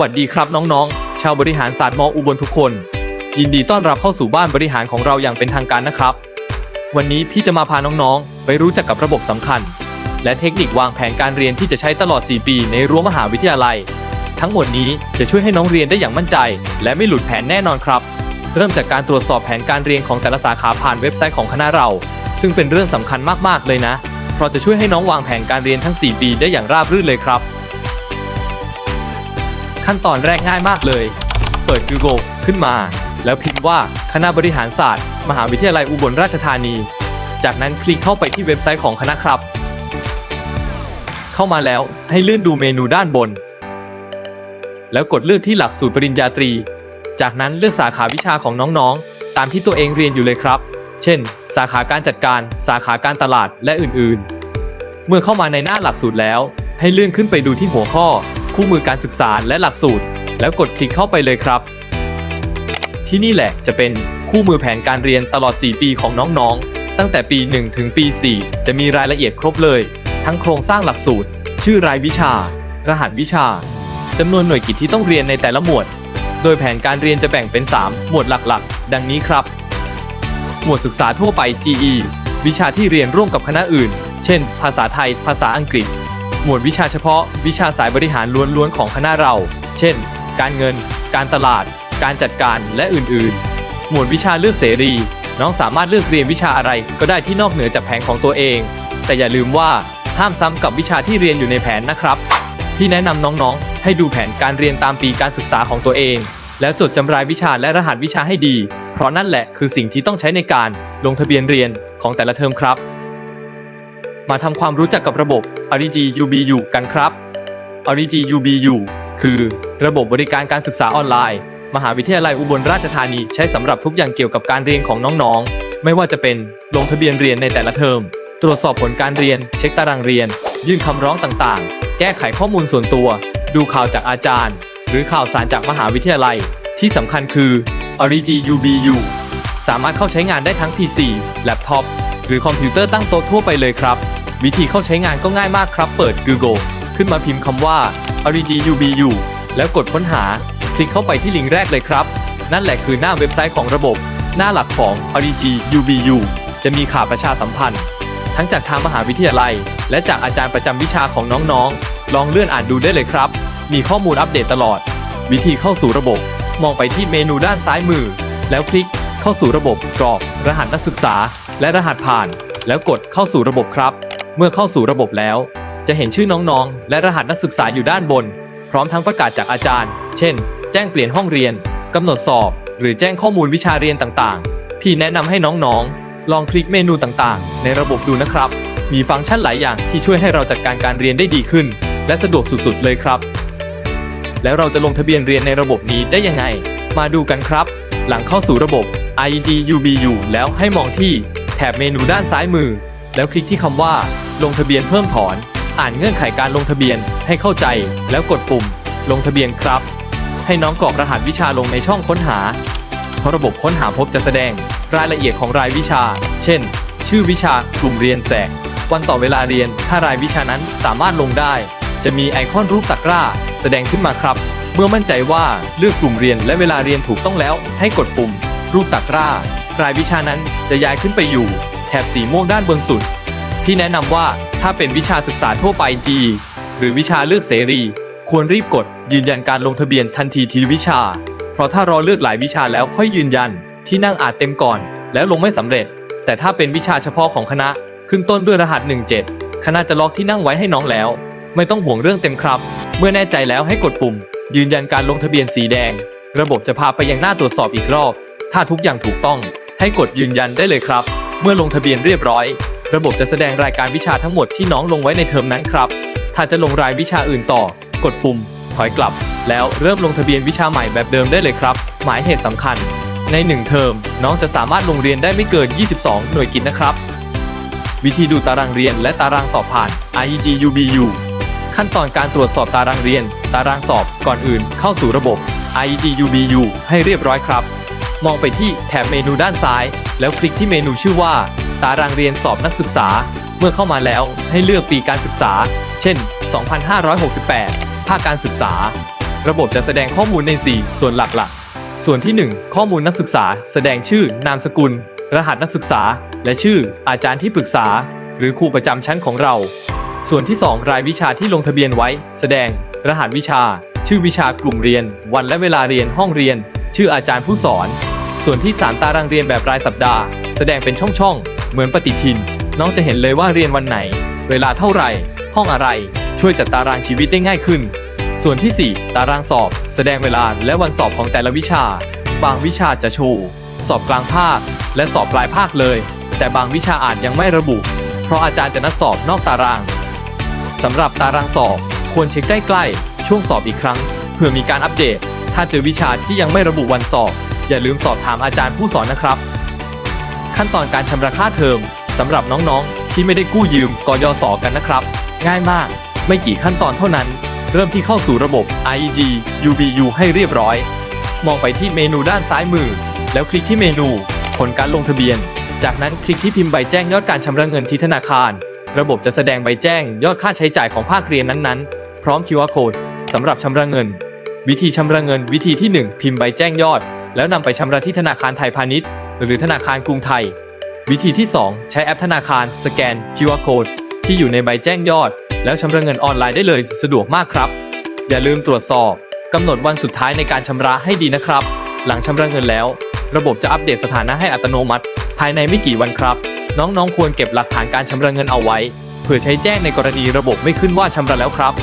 วัสดีครับน้องๆ ชาวบริหารศาสตร์มออุบลทุกคน ยินดีต้อนรับเข้าสู่บ้านบริหารของเราอย่างเป็นทางการนะครับ วันนี้พี่จะมาพาน้องๆ ไปรู้จักกับระบบสำคัญ และเทคนิควางแผนการเรียนที่จะใช้ตลอด 4 ปีในรั้วมหาวิทยาลัย ทั้งหมดนี้จะช่วยให้น้องเรียนได้อย่างมั่นใจ และไม่หลุดแผนแน่นอนครับ เริ่มจากการตรวจสอบแผนการเรียนของแต่ละสาขาผ่านเว็บไซต์ของคณะเรา ซึ่งเป็นเรื่องสำคัญมากๆเลยนะ เพราะจะช่วยให้น้องวางแผนการเรียนทั้ง 4 ปีได้อย่างราบรื่นเลยครับ ขั้นตอนแรกง่ายมากเลย เปิด Google ขึ้นมา แล้วพิมพ์ว่าคณะบริหารศาสตร์ มหาวิทยาลัยอุบลราชธานี จากนั้นคลิกเข้าไปที่เว็บไซต์ของคณะครับ เข้ามาแล้วให้เลื่อนดูเมนูด้านบน แล้วกดเลือกที่หลักสูตรปริญญาตรี จากนั้นเลือกสาขาวิชาของน้องๆ ตามที่ตัวเองเรียนอยู่เลยครับ เช่น สาขาการจัดการ สาขาการตลาดและอื่นๆ เมื่อเข้ามาในหน้าหลักสูตรแล้ว ให้เลื่อนขึ้นไปดูที่หัวข้อ คู่มือการศึกษาและหลักสูตร แล้วกดคลิกเข้าไปเลยครับ ที่นี่แหละจะเป็นคู่มือแผนการเรียนตลอด 4 ปีของน้องๆ ตั้งแต่ปี 1 ถึงปี 4 จะมีรายละเอียดครบเลย ทั้งโครงสร้างหลักสูตร ชื่อรายวิชา รหัสวิชาจำนวนหน่วยกิจที่ต้องเรียนในแต่ละหมวด โดยแผนการเรียนจะแบ่งเป็น 3 หมวดหลักๆ ดังนี้ครับ หมวดศึกษาทั่วไป GE วิชาที่เรียนร่วมกับคณะอื่น เช่น ภาษาไทย ภาษาอังกฤษ หมวดวิชาเฉพาะ วิชาสายบริหารล้วนๆของคณะเรา เช่น การเงิน การตลาด การจัดการและอื่นๆ หมวดวิชาเลือกเสรี น้องสามารถเลือกเรียนวิชาอะไรก็ได้ที่นอกเหนือจากแผนของตัวเอง แต่อย่าลืมว่าห้ามซ้ำกับวิชาที่เรียนอยู่ในแผนนะครับพี่แนะนำน้องๆ ให้ดูแผนการเรียนตามปีการศึกษาของตัวเอง แล้วจดจำรายวิชาและรหัสวิชาให้ดี เพราะนั่นแหละคือสิ่งที่ต้องใช้ในการลงทะเบียนเรียนของแต่ละเทอมครับ มาทำความรู้จักกับระบบ Origi UBU กันครับ Origi UBU คือระบบบริการการศึกษาออนไลน์ มหาวิทยาลัยอุบลราชธานีใช้สำหรับทุกอย่างเกี่ยวกับการเรียนของน้องๆ ไม่ว่าจะเป็นลงทะเบียนเรียนในแต่ละเทอม ตรวจสอบผลการเรียน เช็คตารางเรียน ยื่นคำร้องต่างๆ แก้ไขข้อมูลส่วนตัว ดูข่าวจากอาจารย์ หรือข่าวสารจากมหาวิทยาลัย ที่สำคัญคือ Origi UBU สามารถเข้าใช้งานได้ทั้ง PC แล็ปท็อปหรือคอมพิวเตอร์ตั้งโต๊ะทั่วไปเลยครับ วิธีเข้าใช้งานก็ง่ายมากครับ เปิด Google ขึ้นมาพิมพ์คำว่า origubu แล้วกดค้นหา คลิกเข้าไปที่ลิงก์แรกเลยครับ นั่นแหละคือหน้าเว็บไซต์ของระบบ หน้าหลักของ origubu จะมีข่าวประชาสัมพันธ์ ทั้งจากทางมหาวิทยาลัย และจากอาจารย์ประจำวิชาของน้องๆ ลองเลื่อนอ่านดูได้เลยครับ มีข้อมูลอัปเดตตลอด วิธีเข้าสู่ระบบ มองไปที่เมนูด้านซ้ายมือ แล้วคลิกเข้าสู่ระบบกรอกรหัสนักศึกษา และรหัสผ่าน แล้วกดเข้าสู่ระบบครับ เมื่อเข้าสู่ระบบแล้ว จะเห็นชื่อน้องๆ และรหัสนักศึกษาอยู่ด้านบน พร้อมทั้งประกาศจากอาจารย์ เช่น แจ้งเปลี่ยนห้องเรียนกำหนดสอบ หรือแจ้งข้อมูลวิชาเรียนต่างๆ พี่แนะนำให้น้องๆ ลองคลิกเมนูต่างๆ ในระบบดูนะครับ มีฟังก์ชันหลายอย่างที่ช่วยให้เราจัดการการเรียนได้ดีขึ้น และสะดวกสุดๆเลยครับ แล้วเราจะลงทะเบียนเรียนในระบบนี้ได้ยังไง มาดูกันครับ หลังเข้าสู่ระบบ IEG UBU แล้วให้มองที่แถบเมนูด้านซ้ายมือ แล้วคลิกที่คำว่า ลงทะเบียนเพิ่มถอน อ่านเงื่อนไขการลงทะเบียนให้เข้าใจ แล้วกดปุ่ม ลงทะเบียนครับ ให้น้องกรอกรหัสวิชาลงในช่องค้นหาเพราะระบบค้นหาพบจะแสดง รายละเอียดของรายวิชา เช่น ชื่อวิชากลุ่มเรียนแสก วันต่อเวลาเรียน ถ้ารายวิชานั้นสามารถลงได้ จะมีไอคอนรูปตะกร้า แสดงขึ้นมาครับ เมื่อมั่นใจว่าเลือกกลุ่มเรียนและเวลาเรียนถูกต้องแล้ว ให้กดปุ่ม รูปตะกร้า รายวิชานั้นจะย้ายขึ้นไปอยู่ แถบสีม่วงด้านบนสุด ที่แนะนำว่าถ้าเป็นวิชาศึกษาทั่วไป G หรือวิชาเลือกเสรี ควรรีบกดยืนยันการลงทะเบียนทันทีทีวิชา เพราะถ้ารอเลือกหลายวิชาแล้วค่อยยืนยัน ที่นั่งอาจเต็มก่อน แล้วลงไม่สำเร็จ แต่ถ้าเป็นวิชาเฉพาะของคณะ ขึ้นต้นด้วยรหัส 17 คณะจะล็อกที่นั่งไว้ให้น้องแล้ว ไม่ต้องห่วงเรื่องเต็มครับ เมื่อแน่ใจแล้วให้กดปุ่ม ยืนยันการลงทะเบียนสีแดง ระบบจะพาไปยังหน้าตรวจสอบอีกรอบ ถ้าทุกอย่างถูกต้อง ให้กดยืนยันได้เลยครับ เมื่อลงทะเบียนเรียบร้อย ระบบจะแสดงรายการวิชาทั้งหมดที่น้องลงไว้ในเทอมนั้นครับ ถ้าจะลงรายวิชาอื่นต่อ กดปุ่ม ถอยกลับ แล้วเริ่มลงทะเบียนวิชาใหม่แบบเดิมได้เลยครับ หมายเหตุสำคัญ ใน 1 เทอม น้องจะสามารถลงเรียนได้ไม่เกิน 22 หน่วยกิตนะครับ วิธีดูตารางเรียนและตารางสอบผ่าน IEG UBU ขั้นตอนการตรวจสอบตารางเรียน ตารางสอบก่อนอื่น เข้าสู่ระบบ IEG UBU ให้เรียบร้อยครับ มองไปที่แถบเมนูด้านซ้าย แล้วคลิกที่เมนูชื่อว่า ตารางเรียนสอบนักศึกษา เมื่อเข้ามาแล้วให้เลือกปีการศึกษา เช่น 2568 ภาคการศึกษา ระบบจะแสดงข้อมูลใน 4 ส่วนหลักๆ ส่วนที่ 1 ข้อมูลนักศึกษา แสดงชื่อนามสกุล รหัสนักศึกษา และชื่ออาจารย์ที่ปรึกษา หรือครูประจำชั้นของเรา ส่วนที่ 2 รายวิชาที่ลงทะเบียนไว้ แสดง รหัสวิชา ชื่อวิชากลุ่มเรียน วันและเวลาเรียนห้องเรียน ชื่ออาจารย์ผู้สอน ส่วนที่ 3 ตารางเรียนแบบรายสัปดาห์ แสดงเป็นช่องๆ เหมือนปฏิทิน น้องจะเห็นเลยว่าเรียนวันไหน เวลาเท่าไหร่ ห้องอะไร ช่วยจัดตารางชีวิตได้ง่ายขึ้น ส่วนที่ 4 ตารางสอบ แสดงเวลาและวันสอบของแต่ละวิชา บางวิชาจะโชว์ สอบกลางภาค และสอบปลายภาคเลย แต่บางวิชาอาจยังไม่ระบุ เพราะอาจารย์จะนัดสอบนอกตารางสำหรับตารางสอบ ควรเช็คใกล้ๆช่วงสอบอีกครั้ง เพื่อมีการอัปเดต ถ้าเจอวิชาที่ยังไม่ระบุวันสอบ อย่าลืมสอบถามอาจารย์ผู้สอนนะครับ ขั้นตอนการชำระค่าเทอมสำหรับน้องๆ ที่ไม่ได้กู้ยืมกยศกันนะครับ ง่ายมาก ไม่กี่ขั้นตอนเท่านั้น เริ่มที่เข้าสู่ระบบ IEG UBU ให้เรียบร้อย มองไปที่เมนูด้านซ้ายมือ แล้วคลิกที่เมนู ผลการลงทะเบียน จากนั้นคลิกที่พิมพ์ใบแจ้งยอดการชำระเงินที่ธนาคาร ระบบจะแสดงใบแจ้งยอดค่าใช้จ่ายของภาคเรียนนั้นๆ พร้อม QR code สำหรับชำระเงิน วิธีชำระเงิน วิธีที่ 1 พิมพ์ใบแจ้งยอด แล้วนำไปชำระที่ธนาคารไทยพาณิชย์ หรือธนาคารกรุงไทย วิธีที่ 2 ใช้แอปธนาคาร สแกน QR code ที่อยู่ในใบแจ้งยอด แล้วชำระเงินออนไลน์ได้เลยสะดวกมากครับ อย่าลืมตรวจสอบกำหนดวันสุดท้ายในการชำระให้ดีนะครับ หลังชำระเงินแล้ว ระบบจะอัปเดตสถานะให้อัตโนมัติ ภายในไม่กี่วันครับ น้องๆ ควรเก็บหลักฐานการชำระเงินเอาไว้เพื่อใช้แจ้งในกรณีระบบไม่ขึ้นว่าชำระแล้วครับ